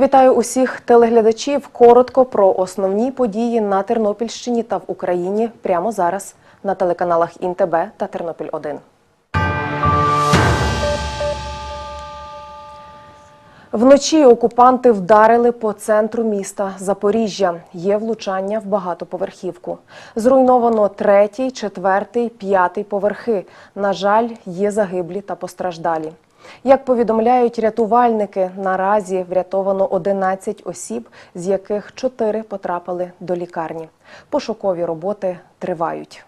Вітаю усіх телеглядачів. Коротко про основні події на Тернопільщині та в Україні прямо зараз на телеканалах ІНТБ та Тернопіль 1 Вночі окупанти вдарили по центру міста Запоріжжя. Є влучання в багатоповерхівку. Зруйновано третій, четвертий, п'ятий поверхи. На жаль, є загиблі та постраждалі. Як повідомляють рятувальники, наразі врятовано 11 осіб, з яких 4 потрапили до лікарні. Пошукові роботи тривають.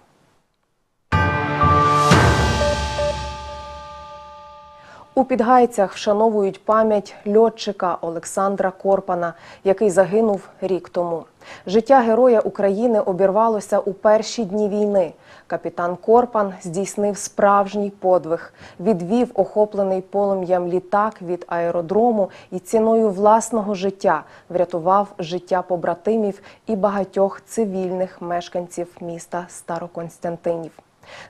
У Підгайцях вшановують пам'ять льотчика Олександра Корпана, який загинув рік тому. Життя Героя України обірвалося у перші дні війни. Капітан Корпан здійснив справжній подвиг, відвів охоплений полум'ям літак від аеродрому і ціною власного життя врятував життя побратимів і багатьох цивільних мешканців міста Староконстантинів.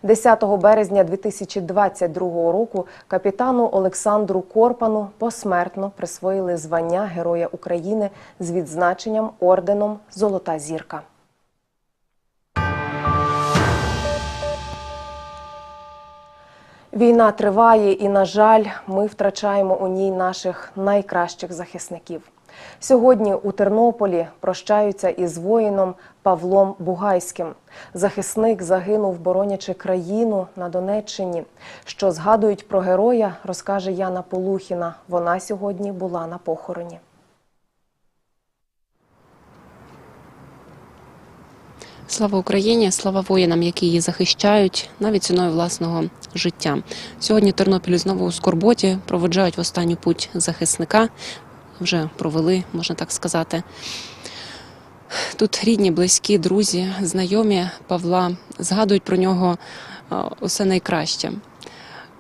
10 березня 2022 року капітану Олександру Корпану посмертно присвоїли звання Героя України з відзначенням орденом Золота зірка. Війна триває, і, на жаль, ми втрачаємо у ній наших найкращих захисників. Сьогодні у Тернополі прощаються із воїном Павлом Бугайським. Захисник загинув, боронячи країну на Донеччині. Що згадують про героя, розкаже Яна Полухіна. Вона сьогодні була на похороні. Слава Україні, слава воїнам, які її захищають, навіть ціною власного життя. Сьогодні Тернопіль знову у скорботі проводжають в останню путь захисника. Вже провели, можна так сказати. Тут рідні, близькі, друзі, знайомі Павла згадують про нього е, усе найкраще.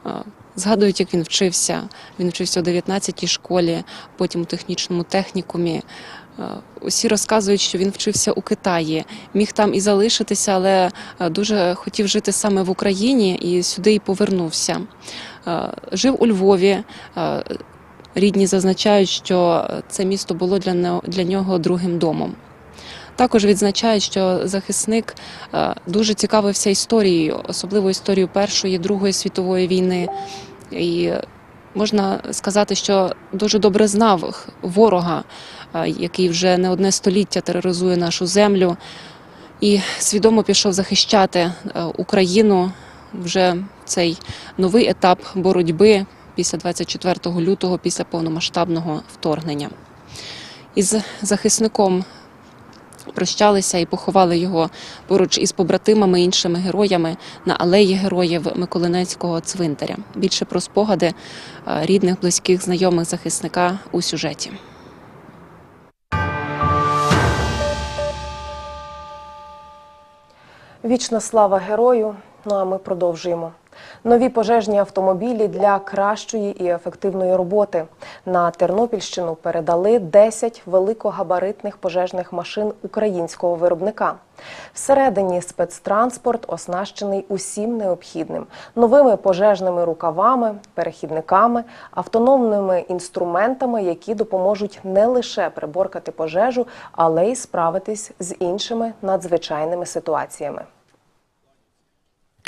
Е, Згадують, як він вчився. Він вчився у 19-й школі, потім у технічному технікумі. Е, Усі розказують, що він вчився у Китаї, міг там і залишитися, але дуже хотів жити саме в Україні і сюди і повернувся. Жив у Львові. Рідні зазначають, що це місто було для для нього другим домом. Також відзначають, що захисник е, дуже цікавився історією, особливо історією Першої, Другої світової війни. І можна сказати, що дуже добре знав ворога, е, який вже не одне століття тероризує нашу землю, і свідомо пішов захищати е, Україну вже цей новий етап боротьби після 24 лютого, після повномасштабного вторгнення. Із захисником прощалися і поховали його поруч із побратимами, іншими героями на алеї героїв Миколинецького цвинтаря. Більше про спогади е, рідних, близьких, знайомих захисника у сюжеті. Вічна слава герою. Ну а ми продовжуємо. Нові пожежні автомобілі для кращої і ефективної роботи. На Тернопільщину передали 10 великогабаритних пожежних машин українського виробника. Всередині спецтранспорт оснащений усім необхідним: новими пожежними рукавами, перехідниками, автономними інструментами, які допоможуть не лише приборкати пожежу, але й справитись з іншими надзвичайними ситуаціями.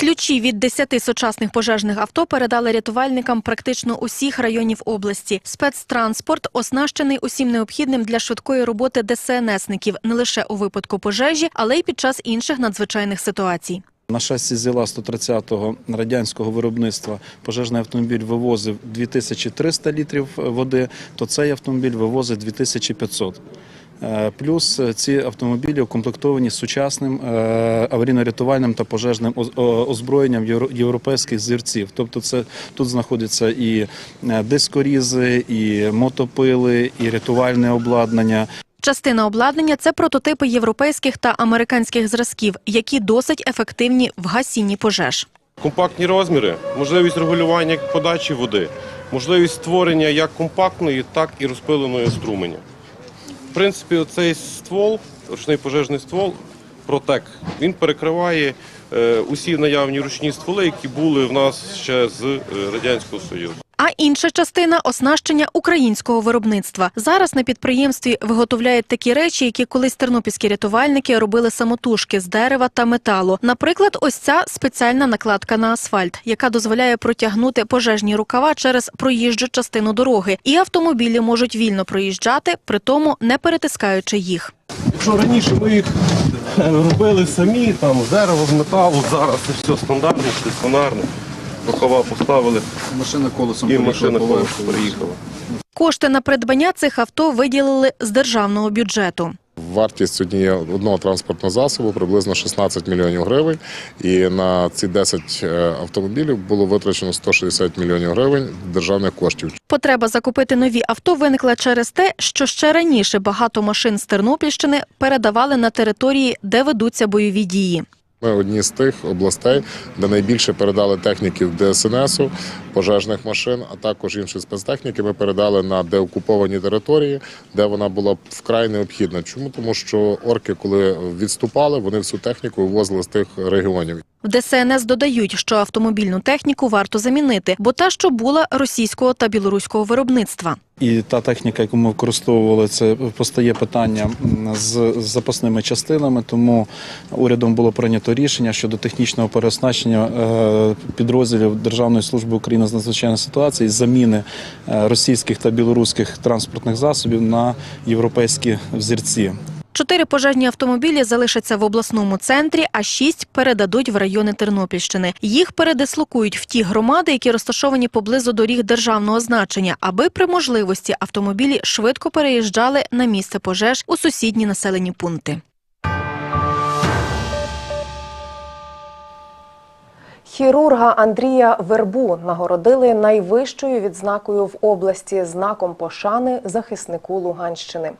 Ключі від 10 сучасних пожежних авто передали рятувальникам практично усіх районів області. Спецтранспорт оснащений усім необхідним для швидкої роботи ДСНСників не лише у випадку пожежі, але й під час інших надзвичайних ситуацій. На шасі ЗІЛа 130-го радянського виробництва пожежний автомобіль вивозив 2300 літрів води, то цей автомобіль вивозить 2500. Е, Плюс е, ці автомобілі укомплектовані сучасним е, аварійно-рятувальним та пожежним озброєнням євро- європейських зірців. Тобто, це тут знаходяться і дискорізи, і мотопили, і рятувальне обладнання. Частина обладнання – це прототипи європейських та американських зразків, які досить ефективні в гасінні пожеж. Компактні розміри, можливість регулювання подачі води, можливість створення як компактної, так і розпиленої струменя. В принципі, цей ствол, ручний пожежний ствол, Протек, він перекриває е, усі наявні ручні стволи, які були в нас ще з е, Радянського Союзу. А інша частина оснащення українського виробництва. Зараз на підприємстві виготовляють такі речі, які колись тернопільські рятувальники робили самотужки з дерева та металу. Наприклад, ось ця спеціальна накладка на асфальт, яка дозволяє протягнути пожежні рукава через проїжджу частину дороги, і автомобілі можуть вільно проїжджати, при тому не перетискаючи їх. Якщо раніше ми їх е, робили самі, там з дерева, з металу, зараз це все стандартно, стаціонарно. Рукава поставили Машина колесом і машина колесо приїхала. Кошти на придбання цих авто виділили з державного бюджету. Вартість однієї одного транспортного засобу приблизно 16 мільйонів гривень. І на ці 10 е, автомобілів було витрачено 160 мільйонів гривень державних коштів. Потреба закупити нові авто виникла через те, що ще раніше багато машин з Тернопільщини передавали на території, де ведуться бойові дії. Ми одні з тих областей, де найбільше передали техніків ДСНСу, пожежних машин, а також інші спецтехніки. Ми передали на деокуповані території, де вона була вкрай необхідна. Чому тому, що орки, коли відступали, вони всю техніку вивозили з тих регіонів. В ДСНС додають, що автомобільну техніку варто замінити, бо та, що була російського та білоруського виробництва. І та техніка, яку ми використовували, це постає питання з запасними частинами. Тому урядом було прийнято рішення щодо технічного переоснащення е, підрозділів Державної служби України з надзвичайних ситуацій, заміни е, російських та білоруських транспортних засобів на європейські взірці. Чотири пожежні автомобілі залишаться в обласному центрі, а шість передадуть в райони Тернопільщини. Їх передислокують в ті громади, які розташовані поблизу доріг державного значення, аби при можливості автомобілі швидко переїжджали на місце пожеж у сусідні населені пункти. Хірурга Андрія Вербу нагородили найвищою відзнакою в області знаком пошани захиснику Луганщини.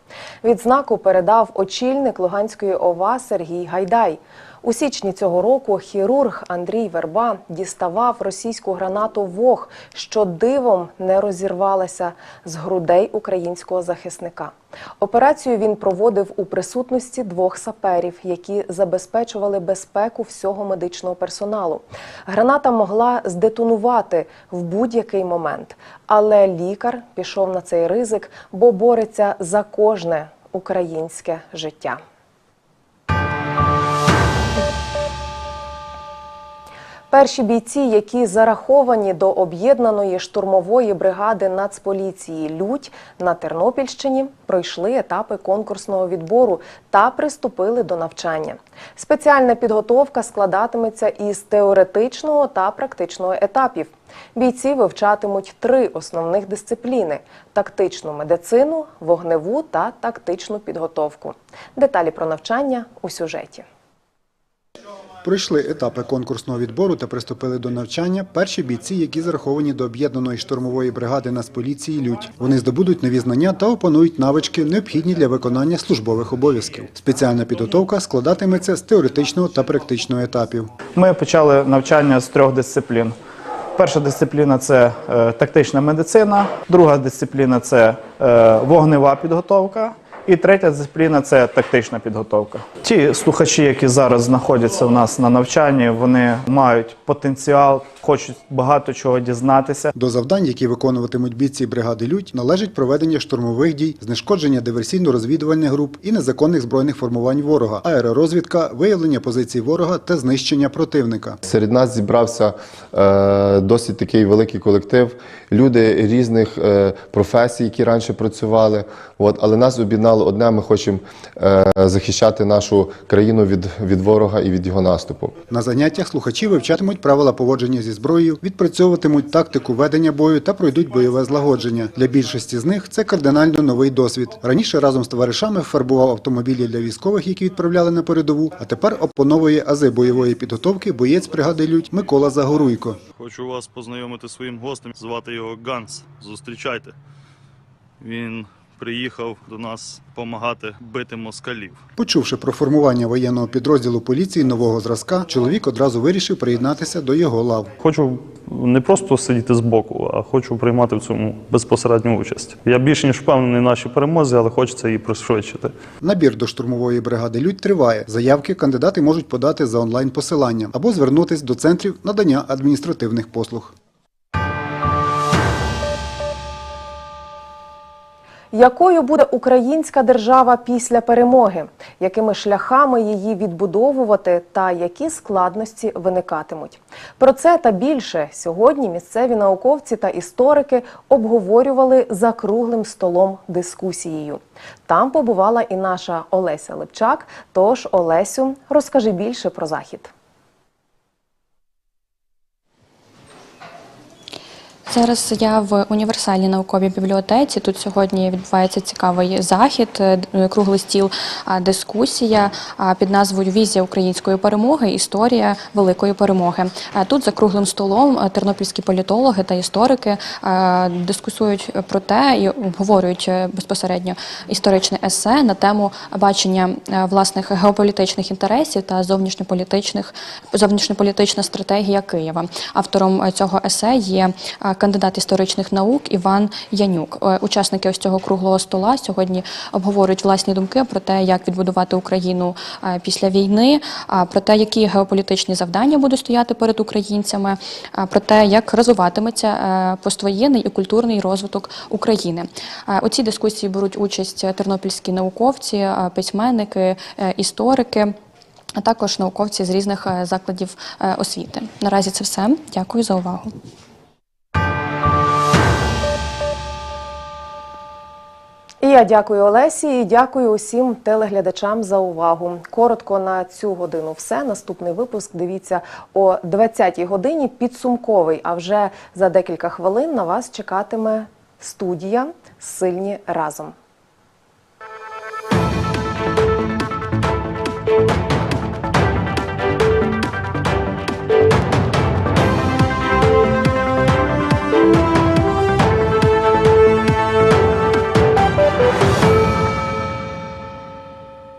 Відзнаку передав очільник Луганської ОВА Сергій Гайдай. У січні цього року хірург Андрій Верба діставав російську гранату ВОГ, що дивом не розірвалася з грудей українського захисника. Операцію він проводив у присутності двох саперів, які забезпечували безпеку всього медичного персоналу. Граната могла здетонувати в будь-який момент, але лікар пішов на цей ризик, бо бореться за кожне українське життя. Перші бійці, які зараховані до об'єднаної штурмової бригади Нацполіції Людь на Тернопільщині, пройшли етапи конкурсного відбору та приступили до навчання. Спеціальна підготовка складатиметься із теоретичного та практичного етапів. Бійці вивчатимуть три основних дисципліни: тактичну медицину, вогневу та тактичну підготовку. Деталі про навчання у сюжеті. Пройшли етапи конкурсного відбору та приступили до навчання перші бійці, які зараховані до об'єднаної штурмової бригади Нацполіції Людь. Вони здобудуть нові знання та опанують навички, необхідні для виконання службових обов'язків. Спеціальна підготовка складатиметься з теоретичного та практичного етапів. Ми почали навчання з трьох дисциплін. Перша дисципліна це е, тактична медицина, друга дисципліна це е, вогнева підготовка, і третя дисципліна це тактична підготовка. Ті слухачі, які зараз знаходяться у нас на навчанні, вони мають потенціал, хочуть багато чого дізнатися. До завдань, які виконуватимуть бійці бригади Людь, належить проведення штурмових дій, знешкодження диверсійно-розвідувальних груп і незаконних збройних формувань ворога, аеророзвідка, виявлення позицій ворога та знищення противника. Серед нас зібрався е, досить такий великий колектив, люди різних е, професій, які раніше працювали. От, але нас об'єднало одне: ми хочемо е, захищати нашу країну від, від ворога і від його наступу. На заняттях слухачі вивчатимуть правила поводження зі зброєю, відпрацьовуватимуть тактику ведення бою та пройдуть бойове злагодження. Для більшості з них це кардинально новий досвід. Раніше разом з товаришами фарбував автомобілі для військових, які відправляли на передову, а тепер опановує ази бойової підготовки боєць бригади Людь Микола Загоруйко. Хочу вас познайомити своїм гостем. Звати його Ганс. Зустрічайте. Він приїхав до нас допомагати бити москалів. Почувши про формування воєнного підрозділу поліції нового зразка, чоловік одразу вирішив приєднатися до його лав. Хочу не просто сидіти збоку, а хочу приймати в цьому безпосередню участь. Я більше ніж впевнений в нашій перемозі, але хочеться її пришвидшити. Набір до штурмової бригади Людь триває. Заявки кандидати можуть подати за онлайн посиланням або звернутись до центрів надання адміністративних послуг. Якою буде українська держава після перемоги? Якими шляхами її відбудовувати та які складності виникатимуть? Про це та більше сьогодні місцеві науковці та історики обговорювали за круглим столом дискусією. Там побувала і наша Олеся Липчак. Тож, Олесю, розкажи більше про захід. Зараз я в універсальній науковій бібліотеці. Тут сьогодні відбувається цікавий захід, е, круглий стіл, дискусія під назвою Візія української перемоги. Історія великої перемоги. Тут за круглим столом е, тернопільські політологи та історики е, дискусують про те і обговорюють е, безпосередньо історичне есе на тему бачення е, власних геополітичних інтересів та зовнішньополітичних зовнішньополітична стратегія Києва. Автором е, цього есе є е, кандидат історичних наук Іван Янюк. Е, Учасники ось цього круглого стола сьогодні обговорюють власні думки про те, як відбудувати Україну е, після війни, про те, які геополітичні завдання будуть стояти перед українцями, про те, як розвиватиметься е, поствоєнний і культурний розвиток України. Е, У цій дискусії беруть участь тернопільські науковці, е, письменники, е, історики. А також науковці з різних е, закладів е, освіти. Наразі це все. Дякую за увагу. Я дякую Олесі і дякую усім телеглядачам за увагу. Коротко на цю годину все. Наступний випуск дивіться о 20-й годині. Підсумковий. А вже за декілька хвилин на вас чекатиме студія Сильні разом.